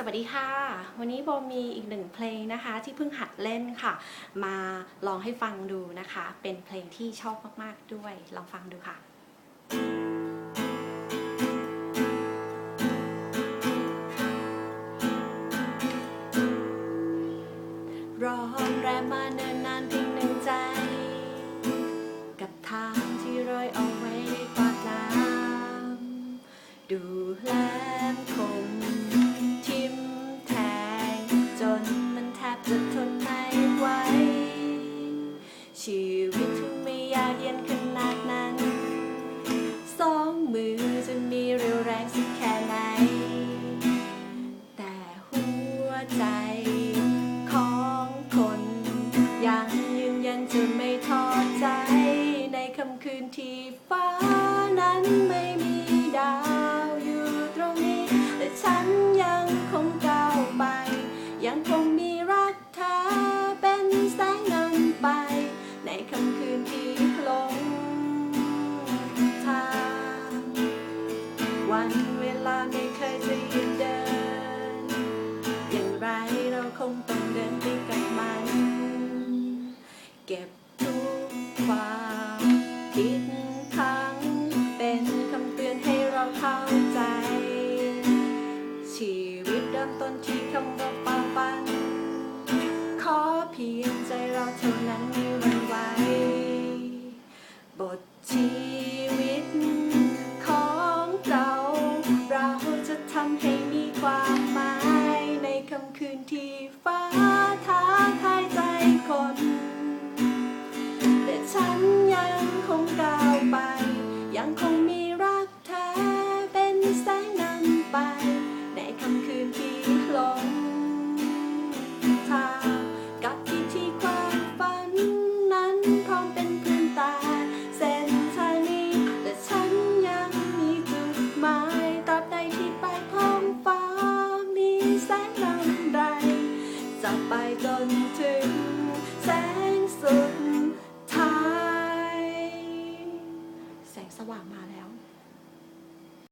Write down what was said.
สวัสดีค่ะ วันนี้โบมีอีกหนึ่งเพลงนะคะ ที่เพิ่งหัดเล่นค่ะ มาลองให้ฟังดูนะคะ เป็นเพลงที่ชอบมากๆด้วย ลองฟังดูค่ะรอแรมมาเนิ่นนานเพียงหนึ่งใจ กับทางที่โรยเอาไว้ในกวาดน้ำดูแลมคม ชีวิตถึงไม่ยากเย็นขนาดนั้น สองมือจะมีเรียวแรงสักแค่ไหน แต่หัวใจของคนยังยืนยันจะไม่ท้อใจ ในค่ำคืนที่ฟ้านั้นไม่ นไปกับมัน เก็บทุกความคิดทั้งเป็นคำเตือนให้เราเข้าใจ ชีวิตเริ่มต้นที่คำว่าควาปัน ขอเพียงใจเราเท่านั้นไม่วันไหวบทชีวิตของเราเราจะทำให้มีความหมายในคำคืนที่ 你却不在